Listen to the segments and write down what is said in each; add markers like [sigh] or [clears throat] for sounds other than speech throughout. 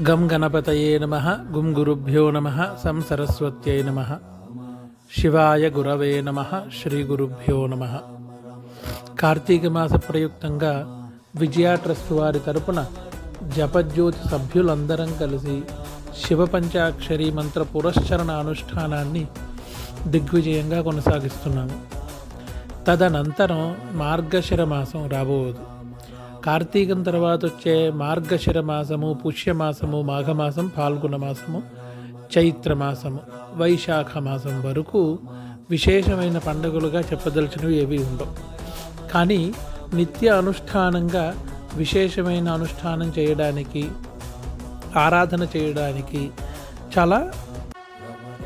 గం గణపతయే నమ గుం గురుభ్యో నమ సం సరస్వత్యై నమ. శివాయ గురవే నమ శ్రీ గురుభ్యో నమ. కార్తీక మాస ప్రయుక్తంగా విజయ ట్రస్ట్ వారి తరపున జపజ్యోతి సభ్యులందరం కలిసి శివ పంచాక్షరి మంత్ర పురస్చరణ అనుష్ఠానాన్ని దిగ్విజయంగా కొనసాగిస్తున్నాము. తదనంతరం మార్గశిర మాసం రాబోదు. కార్తీకం తర్వాత వచ్చే మార్గశిర మాసము పుష్యమాసము మాఘమాసం పాల్గొన మాసము చైత్ర మాసము వైశాఖ మాసం వరకు విశేషమైన పండుగలుగా చెప్పదలిచినవి ఏవి ఉండవు. కానీ నిత్య అనుష్ఠానంగా విశేషమైన అనుష్ఠానం చేయడానికి ఆరాధన చేయడానికి చాలా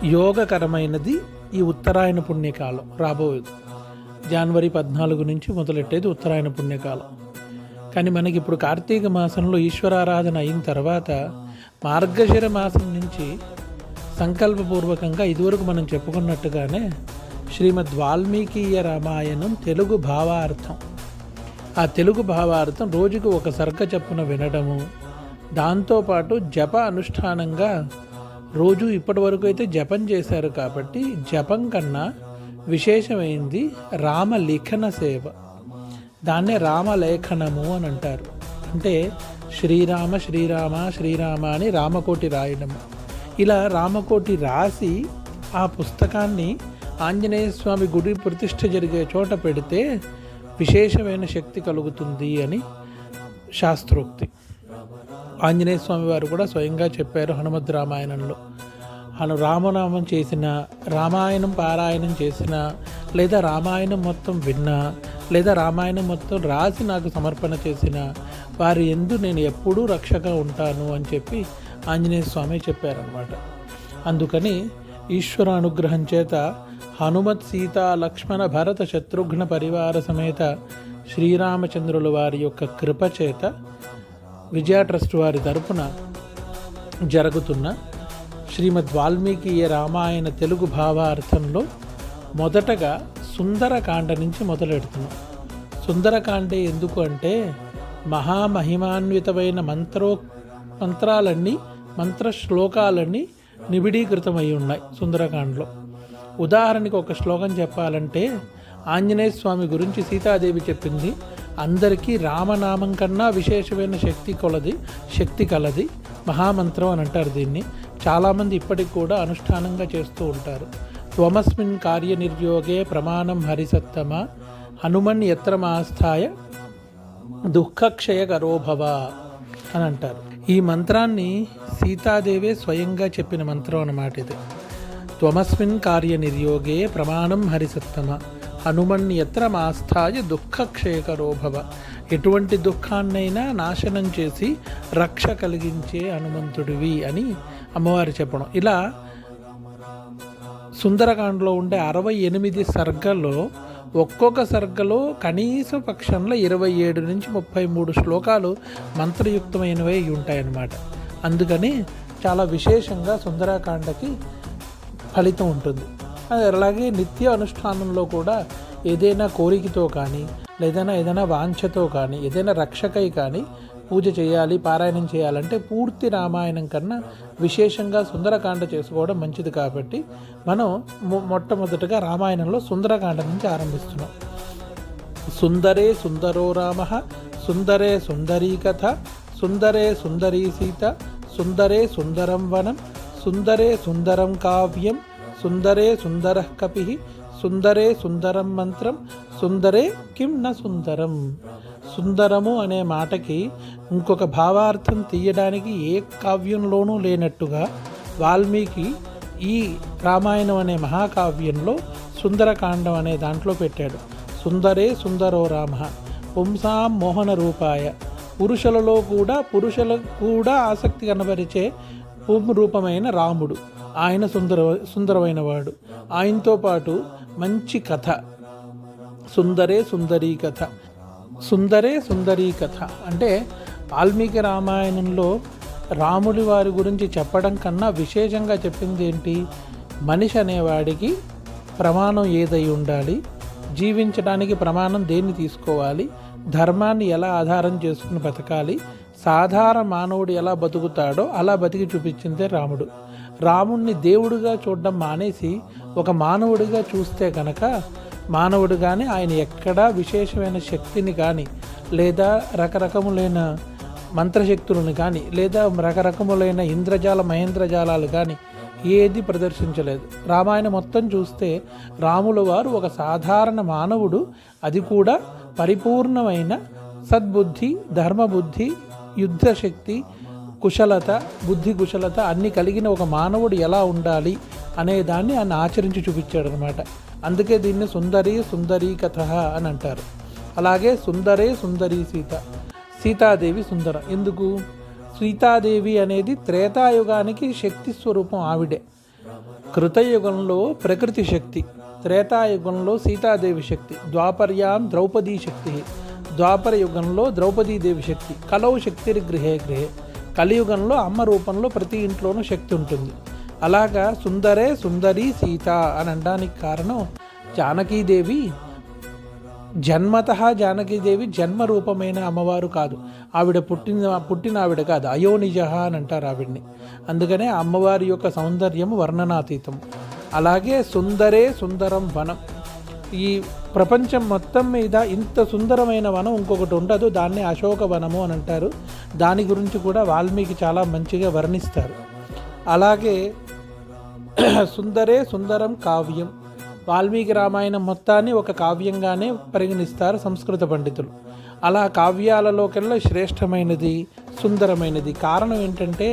యోగకరమైనది ఈ ఉత్తరాయణ పుణ్యకాలం రాబోయేది. జనవరి పద్నాలుగు నుంచి మొదలెట్టేది ఉత్తరాయణ పుణ్యకాలం. కానీ మనకి ఇప్పుడు కార్తీక మాసంలో ఈశ్వరారాధన అయిన తర్వాత మార్గశిర మాసం నుంచి సంకల్పపూర్వకంగా ఇదివరకు మనం చెప్పుకున్నట్టుగానే శ్రీమద్ వాల్మీకీయ రామాయణం తెలుగు భావార్థం. ఆ తెలుగు భావార్థం రోజుకు ఒక సర్గ చెప్పున వినడము దాంతోపాటు జప అనుష్ఠానంగా రోజు ఇప్పటి వరకు అయితే జపం చేశారు కాబట్టి జపం కన్నా విశేషమైంది రామలిఖన సేవ. దాన్నే రామలేఖనము అని అంటారు. అంటే శ్రీరామ శ్రీరామ శ్రీరామ అని రామకోటి రాయడము. ఇలా రామకోటి రాసి ఆ పుస్తకాన్ని ఆంజనేయ స్వామి గుడి ప్రతిష్ఠ జరిగే చోట పెడితే విశేషమైన శక్తి కలుగుతుంది అని శాస్త్రోక్తి. ఆంజనేయ స్వామి వారు కూడా స్వయంగా చెప్పారు హనుమద్ రామాయణంలో. అను రామనామం చేసిన రామాయణం పారాయణం చేసిన లేదా రామాయణం మొత్తం విన్నా లేదా రామాయణం మొత్తం రాసి నాకు సమర్పణ చేసిన వారి ఎందు నేను ఎప్పుడూ రక్షగా ఉంటాను అని చెప్పి ఆంజనేయ స్వామి చెప్పారనమాట అందుకని ఈశ్వర అనుగ్రహం చేత హనుమత్ సీత లక్ష్మణ భరత శత్రుఘ్న పరివార సమేత శ్రీరామచంద్రుల వారి యొక్క కృప చేత విజయ ట్రస్ట్ వారి తరపున జరుగుతున్న శ్రీమద్ వాల్మీకి రామాయణ తెలుగు భావార్థంలో మొదటగా సుందరకాండ నుంచి మొదలెడుతున్నాం. సుందరకాండే ఎందుకు అంటే మహామహిమాన్వితమైన మంత్రో మంత్రాలన్నీ మంత్ర శ్లోకాలన్నీ నిబిడీకృతమై ఉన్నాయి సుందరకాండలో. ఉదాహరణకి ఒక శ్లోకం చెప్పాలంటే ఆంజనేయ స్వామి గురించి సీతాదేవి చెప్పింది అందరికీ రామనామం కన్నా విశేషమైన శక్తి కొలది శక్తి కలది మహామంత్రం అని అంటారు దీన్ని. చాలామంది ఇప్పటికి కూడా అనుష్ఠానంగా చేస్తూ ఉంటారు. త్వమస్మిన్ కార్యనిర్యోగే ప్రమాణం హరిసత్తమ. హనుమన్ ఎత్రమాస్థాయ దుఃఖక్షయకరోభవ అని అంటారు. ఈ మంత్రాన్ని సీతాదేవే స్వయంగా చెప్పిన మంత్రం అన్నమాట ఇది. త్వమస్మిన్ కార్యనిర్యోగే ప్రమాణం హరిసత్తమ. హనుమన్ ఎత్రమాస్థాయ దుఃఖక్షయకరోభవ ఎటువంటి దుఃఖాన్నైనా నాశనం చేసి రక్ష కలిగించే హనుమంతుడివి అని అమ్మవారు చెప్పడం. ఇలా సుందరకాండలో ఉండే అరవై ఎనిమిది సర్గలో ఒక్కొక్క సర్గలో కనీస పక్షంలో ఇరవై ఏడు నుంచి ముప్పై మూడు శ్లోకాలు మంత్రయుక్తమైనవే ఉంటాయన్నమాట. అందుకని చాలా విశేషంగా సుందరకాండకి ఫలితం ఉంటుంది. అలాగే నిత్య అనుష్ఠానంలో కూడా ఏదైనా కోరికతో కానీ లేదైనా ఏదైనా వాంఛతో కానీ ఏదైనా రక్షకై కానీ పూజ చేయాలి పారాయణం చేయాలంటే పూర్తి రామాయణం కన్నా విశేషంగా సుందరకాండ చేసుకోవడం మంచిది కాబట్టి మనం మొట్టమొదటిగా రామాయణంలో సుందరకాండ నుంచి ఆరంభిస్తున్నాం. సుందరే సుందరో రామ సుందరే సుందరీ కథ సుందరే సుందరీ సీత సుందరే సుందరం వనం సుందరే సుందరం కావ్యం సుందరే సుందర కపి సుందరే సుందరం మంత్రం సుందరే కిం న సుందరం. సుందరము అనే మాటకి ఇంకొక భావార్థం తీయడానికి ఏ కావ్యంలోనూ లేనట్టుగా వాల్మీకి ఈ రామాయణం అనే మహాకావ్యంలో సుందరకాండం అనే దాంట్లో పెట్టాడు. సుందరే సుందరో రామ పుంసాం మోహన రూపాయ. పురుషులలో కూడా పురుషులకు కూడా ఆసక్తి కనబరిచే పుం రూపమైన రాముడు. ఆయన సుందర సుందరమైన వాడు ఆయనతో పాటు మంచి కథ. సుందరే సుందరీ కథ. సుందరే సుందరీ కథ. అంటే వాల్మీకి రామాయణంలో రాముడి వారి గురించి చెప్పడం కన్నా విశేషంగా చెప్పింది ఏంటి? మనిషి అనేవాడికి ప్రమాణం ఏదై ఉండాలి? జీవించడానికి ప్రమాణం దేన్ని తీసుకోవాలి? ధర్మాన్ని ఎలా ఆధారం చేసుకుని బతకాలి? సాధారణ మానవుడు ఎలా బతుకుతాడో అలా బతికి చూపించిందే రాముడు. రాముణ్ణి దేవుడుగా చూడడం మానేసి ఒక మానవుడిగా చూస్తే కనుక మానవుడు కానీ ఆయన ఎక్కడా విశేషమైన శక్తిని కానీ లేదా రకరకములైన మంత్రశక్తులను కానీ లేదా రకరకములైన ఇంద్రజాల మహేంద్రజాలాలు కానీ ఏది ప్రదర్శించలేదు. రామాయణం మొత్తం చూస్తే రాముల వారు ఒక సాధారణ మానవుడు. అది కూడా పరిపూర్ణమైన సద్బుద్ధి ధర్మబుద్ధి యుద్ధశక్తి కుశలత బుద్ధి కుశలత అన్నీ కలిగిన ఒక మానవుడు ఎలా ఉండాలి అనే దాన్ని ఆయన ఆచరించి చూపించాడు అనమాట అందుకే దీన్ని సుందరి సుందరీ కథ అని అంటారు. అలాగే సుందరే సుందరీ సీత సీతాదేవి సుందర. ఎందుకు? సీతాదేవి అనేది త్రేతాయుగానికి శక్తి స్వరూపం ఆవిడే. కృతయుగంలో ప్రకృతి శక్తి త్రేతాయుగంలో సీతాదేవి శక్తి ద్వాపర్యాం ద్రౌపదీ శక్తి ద్వాపర యుగంలో ద్రౌపదీదేవి శక్తి కలౌ శక్తి గృహే గృహే. కలియుగంలో అమ్మ రూపంలో ప్రతి ఇంట్లోనూ శక్తి ఉంటుంది. అలాగా సుందరే సుందరి సీత అని అనడానికి కారణం జానకీదేవి. జన్మత జానకీదేవి జన్మ రూపమైన అమ్మవారు కాదు. ఆవిడ పుట్టిన పుట్టిన ఆవిడ కాదు అయోనిజ అని అంటారు ఆవిడ్ని. అందుకనే అమ్మవారి యొక్క సౌందర్యం వర్ణనాతీతం అలాగే సుందరే సుందరం వనం. ఈ ప్రపంచం మొత్తం మీద ఇంత సుందరమైన వనం ఇంకొకటి ఉండదు దాన్ని అశోక వనము అని అంటారు. దాని గురించి కూడా వాల్మీకి చాలా మంచిగా వర్ణిస్తారు. అలాగే [clears throat] సుందరే సుందరం కావ్యం. వాల్మీకి రామాయణం మొత్తాన్ని ఒక కావ్యంగానే పరిగణిస్తారు సంస్కృత పండితులు. అలా కావ్యాలలోకెల్లా శ్రేష్టమైనది సుందరమైనది. కారణం ఏంటంటే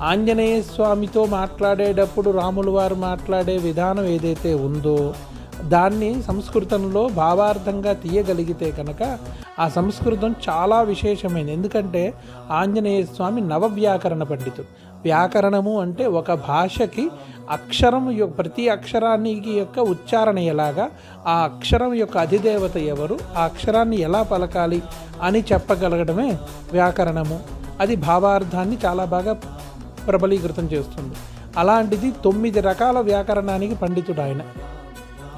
ఆంజనేయ స్వామితో మాట్లాడేటప్పుడు రాములు వారు మాట్లాడే విధానం ఏదైతే ఉందో దాన్ని సంస్కృతంలో భావార్థంగా తీయగలిగితే కనుక ఆ సంస్కృతం చాలా విశేషమైనది ఎందుకంటే ఆంజనేయ స్వామి నవవ్యాకరణ పండితుడు. వ్యాకరణము అంటే ఒక భాషకి అక్షరం యొక్క ప్రతి అక్షరానికి యొక్క ఉచ్చారణ ఎలాగా ఆ అక్షరం యొక్క అధిదేవత ఎవరు ఆ అక్షరాన్ని ఎలా పలకాలి అని చెప్పగలగడమే వ్యాకరణము. అది భావార్థాన్ని చాలా బాగా ప్రబలీకృతం చేస్తుంది. అలాంటిది తొమ్మిది రకాల వ్యాకరణానికి పండితుడు ఆయన.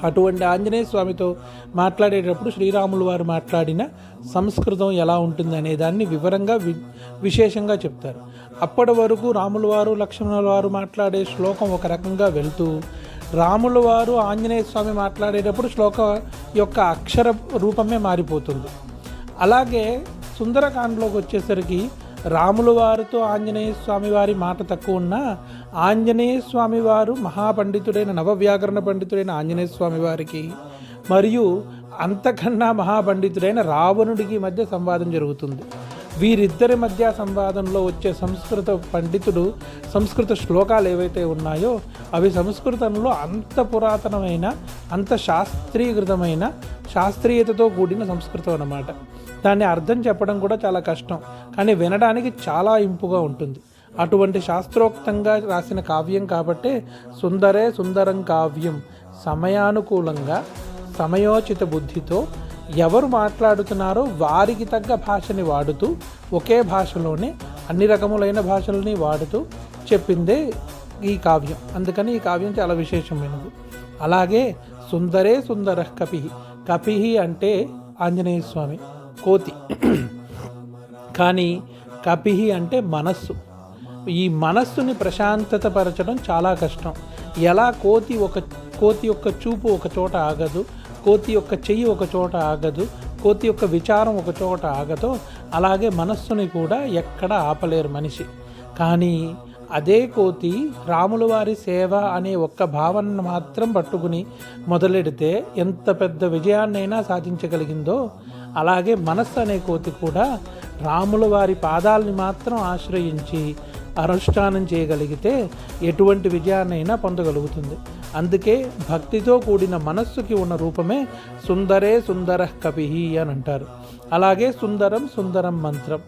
అటువంటి ఆంజనేయ స్వామితో మాట్లాడేటప్పుడు శ్రీరాములు వారు మాట్లాడిన సంస్కృతం ఎలా ఉంటుంది అనే దాన్ని వివరంగా వి విశేషంగా చెప్తారు. అప్పటి వరకు రాముల వారు లక్ష్మణుల వారు మాట్లాడే శ్లోకం ఒక రకంగా వెళ్తూ రాముల వారు ఆంజనేయ స్వామి మాట్లాడేటప్పుడు శ్లోక యొక్క అక్షర రూపమే మారిపోతుంది. అలాగే సుందరకాండలోకి వచ్చేసరికి రాముల వారితో ఆంజనేయ స్వామి వారి మాట తక్కువ ఉన్నా ఆంజనేయ స్వామి వారు మహాపండితుడైన నవవ్యాకరణ పండితుడైన ఆంజనేయ స్వామి వారికి మరియు అంతకన్నా మహాపండితుడైన రావణుడికి మధ్య సంవాదం జరుగుతుంది. వీరిద్దరి మధ్య సంవాదంలో వచ్చే సంస్కృత పండితుడు సంస్కృత శ్లోకాలు ఏవైతే ఉన్నాయో అవి సంస్కృతంలో అంత పురాతనమైన అంత శాస్త్రీకృతమైన శాస్త్రీయతతో కూడిన సంస్కృతం అన్నమాట. దాన్ని అర్థం చెప్పడం కూడా చాలా కష్టం. కానీ వినడానికి చాలా ఇంపుగా ఉంటుంది. అటువంటి శాస్త్రోక్తంగా రాసిన కావ్యం కాబట్టే సుందరే సుందరం కావ్యం సమయానుకూలంగా సమయోచిత బుద్ధితో ఎవరు మాట్లాడుతున్నారో వారికి తగ్గ భాషని వాడుతూ ఒకే భాషలోనే అన్ని రకములైన భాషలని వాడుతూ చెప్పిందే ఈ కావ్యం. అందుకని ఈ కావ్యం చాలా విశేషమైనది. అలాగే సుందరే సుందర కపి. కపి అంటే ఆంజనేయ స్వామి. కోతి. కానీ కపిహి అంటే మనస్సు. ఈ మనస్సుని ప్రశాంతతపరచడం చాలా కష్టం. ఎలా కోతి ఒక కోతి యొక్క చూపు ఒక చోట ఆగదు కోతి యొక్క చెయ్యి ఒక చోట ఆగదు కోతి యొక్క విచారం ఒక చోట ఆగదో అలాగే మనస్సుని కూడా ఎక్కడ ఆపలేరు మనిషి. కానీ అదే కోతి రాముల వారి సేవ అనే ఒక్క భావనను మాత్రం పట్టుకుని మొదలెడితే ఎంత పెద్ద విజయాన్నైనా సాధించగలిగిందో అలాగే మనస్సు అనే కోతి కూడా రాముల వారి పాదాలని మాత్రం ఆశ్రయించి అనుష్ఠానం చేయగలిగితే ఎటువంటి విజయాన్నైనా పొందగలుగుతుంది. అందుకే భక్తితో కూడిన మనస్సుకి ఉన్న రూపమే సుందరే సుందర కవి అని అంటారు. అలాగే సుందరం సుందరం మంత్రం.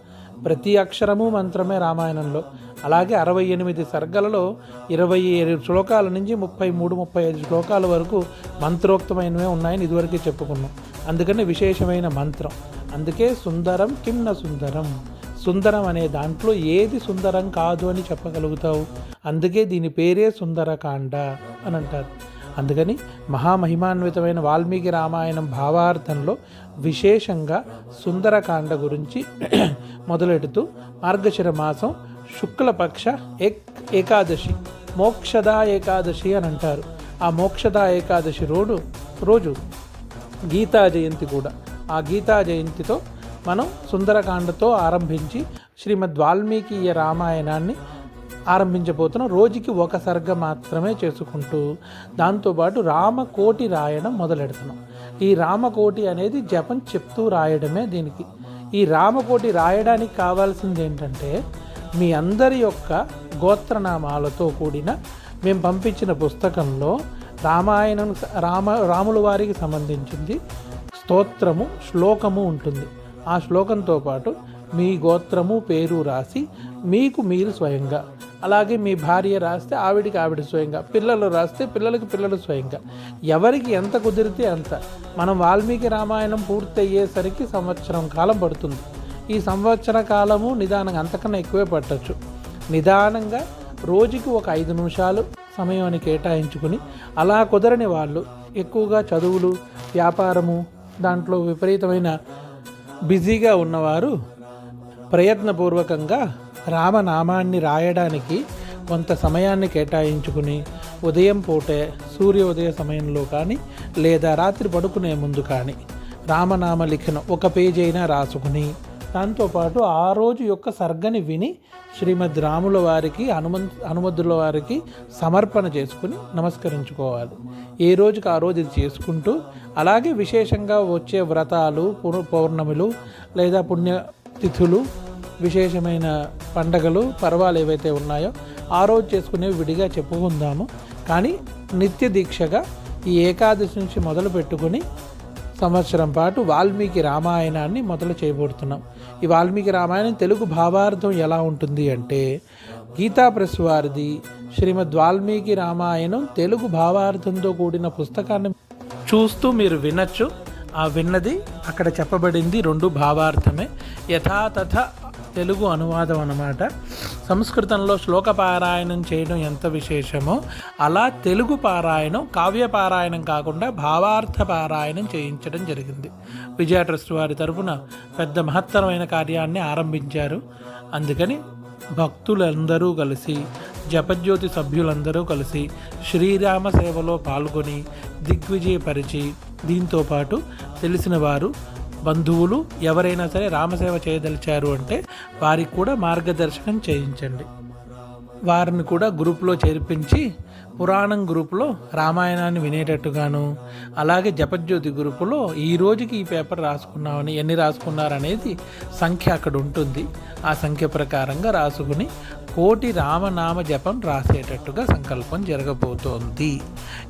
ప్రతి అక్షరము మంత్రమే రామాయణంలో. అలాగే అరవై ఎనిమిది సర్గలలో ఇరవై ఏడు శ్లోకాల నుంచి ముప్పై మూడు ముప్పై ఐదు శ్లోకాల వరకు మంత్రోక్తమైనవే ఉన్నాయని ఇదివరకే చెప్పుకున్నాం. అందుకని విశేషమైన మంత్రం. అందుకే సుందరం కిమ్న సుందరం. సుందరం అనే దాంట్లో ఏది సుందరం కాదు అని చెప్పగలుగుతావు? అందుకే దీని పేరే సుందరకాండ అని అంటారు. అందుకని మహామహిమాన్వితమైన వాల్మీకి రామాయణం భావార్థంలో విశేషంగా సుందరకాండ గురించి మొదలెడుతూ మార్గశిర మాసం శుక్లపక్ష ఏక్ ఏకాదశి మోక్షదా ఏకాదశి అని అంటారు. ఆ మోక్షదా ఏకాదశి రోడ్డు రోజు గీతా జయంతి కూడా. ఆ గీతా జయంతితో మనం సుందరకాండతో ఆరంభించి శ్రీమద్ వాల్మీకీయ రామాయణాన్ని ఆరంభించబోతున్నాం. రోజుకి ఒక సర్గ మాత్రమే చేసుకుంటూ దాంతోపాటు రామకోటి రాయడం మొదలెడుతున్నాం ఈ రామకోటి అనేది జపం చెప్తూ రాయడమే దీనికి. ఈ రామకోటి రాయడానికి కావాల్సింది ఏంటంటే మీ అందరి యొక్క గోత్రనామాలతో కూడిన మేము పంపించిన పుస్తకంలో రామాయణం రామ రాముల వారికి సంబంధించింది స్తోత్రము శ్లోకము ఉంటుంది. ఆ శ్లోకంతో పాటు మీ గోత్రము పేరు రాసి మీకు మీరు స్వయంగా అలాగే మీ భార్య రాస్తే ఆవిడికి ఆవిడ స్వయంగా పిల్లలు రాస్తే పిల్లలకి పిల్లలు స్వయంగా. ఎవరికి ఎంత కుదిరితే అంత. మనం వాల్మీకి రామాయణం పూర్తి అయ్యేసరికి సంవత్సరం కాలం పడుతుంది. ఈ సంవత్సర కాలము నిదానంగా అంతకన్నా ఎక్కువే పట్టచ్చు. నిదానంగా రోజుకి ఒక ఐదు నిమిషాలు సమయాన్ని కేటాయించుకుని అలా కుదరని వాళ్ళు ఎక్కువగా చదువులు వ్యాపారము దాంట్లో విపరీతమైన బిజీగా ఉన్నవారు ప్రయత్నపూర్వకంగా రామనామాన్ని రాయడానికి కొంత సమయాన్ని కేటాయించుకుని ఉదయం పూటే సూర్యోదయ సమయంలో కానీ లేదా రాత్రి పడుకునే ముందు కానీ రామనామ లిఖనం ఒక పేజీ అయినా రాసుకుని దాంతోపాటు ఆ రోజు యొక్క సర్గని విని శ్రీమద్ రాముల వారికి హనుమ హనుమద్దుల వారికి సమర్పణ చేసుకుని నమస్కరించుకోవాలి. ఏ రోజుకి ఆ రోజు ఇది చేసుకుంటూ అలాగే విశేషంగా వచ్చే వ్రతాలు పౌర్ణములు లేదా పుణ్యతిథులు విశేషమైన పండగలు పర్వాలు ఏవైతే ఉన్నాయో ఆ రోజు చేసుకునేవి విడిగా చెప్పుకుందాము. కానీ నిత్య దీక్షగా ఈ ఏకాదశి నుంచి మొదలు పెట్టుకుని సంవత్సరం పాటు వాల్మీకి రామాయణాన్ని మొదలు చేయబోతున్నాం. ఈ వాల్మీకి రామాయణం తెలుగు భావార్థం ఎలా ఉంటుంది అంటే గీతా ప్రెస్ వారిది శ్రీమద్ వాల్మీకి రామాయణం తెలుగు భావార్థంతో కూడిన పుస్తకాన్ని చూస్తూ మీరు వినొచ్చు. ఆ విన్నది అక్కడ చెప్పబడింది రెండు భావార్థమే. యథాతథ తెలుగు అనువాదం అన్నమాట. సంస్కృతంలో శ్లోక పారాయణం చేయడం ఎంత విశేషమో అలా తెలుగు పారాయణం కావ్య పారాయణం కాకుండా భావార్థ పారాయణం చేయించడం జరిగింది. విజయ ట్రస్ట్ వారి తరఫున పెద్ద మహత్తరమైన కార్యాన్ని ఆరంభించారు. అందుకని భక్తులందరూ కలిసి జపజ్యోతి సభ్యులందరూ కలిసి శ్రీరామ సేవలో పాల్గొని దిగ్విజయపరిచి దీంతోపాటు తెలిసిన వారు బంధువులు ఎవరైనా సరే రామసేవ చేయదలిచారు అంటే వారికి కూడా మార్గదర్శనం చేయించండి. వారిని కూడా గ్రూప్లో చేర్పించి పురాణం గ్రూపులో రామాయణాన్ని వినేటట్టుగాను అలాగే జపజ్యోతి గ్రూపులో ఈ రోజుకి ఈ పేపర్ రాసుకున్నామని ఎన్ని రాసుకున్నారనేది సంఖ్య అక్కడ ఉంటుంది. ఆ సంఖ్య ప్రకారంగా రాసుకుని కోటి రామనామ జపం రాసేటట్టుగా సంకల్పం జరగబోతోంది.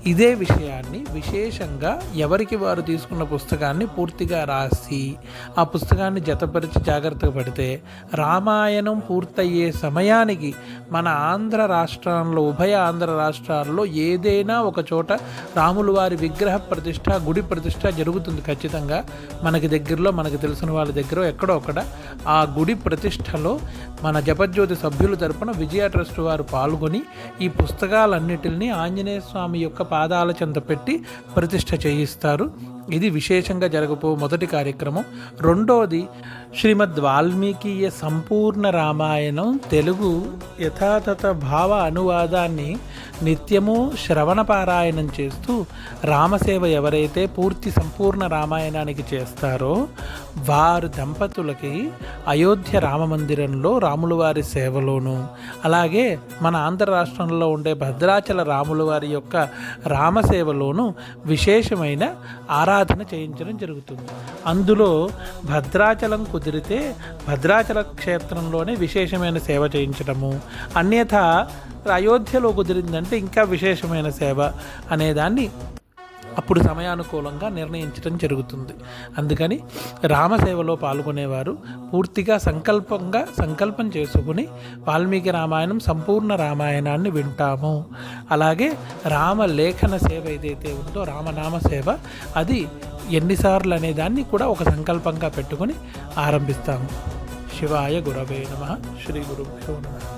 ఇదే విషయాన్ని విశేషంగా ఎవరికి వారు తీసుకున్న పుస్తకాన్ని పూర్తిగా రాసి ఆ పుస్తకాన్ని జతపరిచి జాగ్రత్తగా పడితే రామాయణం పూర్తయ్యే సమయానికి మన ఆంధ్ర రాష్ట్రంలో ఉభయ ఆంధ్ర రాష్ట్రాల్లో ఏదైనా ఒక చోట రాములు వారి విగ్రహ ప్రతిష్ట గుడి ప్రతిష్ట జరుగుతుంది ఖచ్చితంగా. మనకి దగ్గరలో మనకు తెలిసిన వాళ్ళ దగ్గర ఎక్కడో ఒకడ ఆ గుడి ప్రతిష్టలో మన జపజ్యోతి సభ్యుల తరపున విజయ ట్రస్ట్ వారు పాల్గొని ఈ పుస్తకాలన్నిటిని ఆంజనేయ స్వామి యొక్క పాదాల చెంత పెట్టి ప్రతిష్ట చేయిస్తారు. ఇది విశేషంగా జరగబో మొదటి కార్యక్రమం. రెండోది శ్రీమద్ వాల్మీకీయ సంపూర్ణ రామాయణం. తెలుగు యథాతథ భావ అనువాదాన్ని నిత్యము శ్రవణ పారాయణం చేస్తూ రామసేవ ఎవరైతే పూర్తి సంపూర్ణ రామాయణానికి చేస్తారో వారు దంపతులకి అయోధ్య రామమందిరంలో రాములవారి సేవలోను అలాగే మన ఆంధ్ర రాష్ట్రంలో ఉండే భద్రాచల రాములవారి యొక్క రామసేవలోను విశేషమైన ఆరాధన చేయించడం జరుగుతుంది. అందులో భద్రాచలం కుదిరితే భద్రాచల క్షేత్రంలోనే విశేషమైన సేవ చేయించడము. అన్యథా అయోధ్యలో కుదిరిందంటే ఇంకా విశేషమైన సేవ అనేదాన్ని అప్పుడు సమయానుకూలంగా నిర్ణయించడం జరుగుతుంది. అందుకని రామసేవలో పాల్గొనేవారు పూర్తిగా సంకల్పంగా సంకల్పం చేసుకుని వాల్మీకి రామాయణం సంపూర్ణ రామాయణాన్ని వింటాము. అలాగే రామ లేఖన సేవ ఏదైతే ఉందో రామనామ సేవ అది ఎన్నిసార్లు అనే దాన్ని కూడా ఒక సంకల్పంగా పెట్టుకొని ఆరంభిస్తాము. శివాయ గురవే నమ. శ్రీ గురుభ్యో నమ.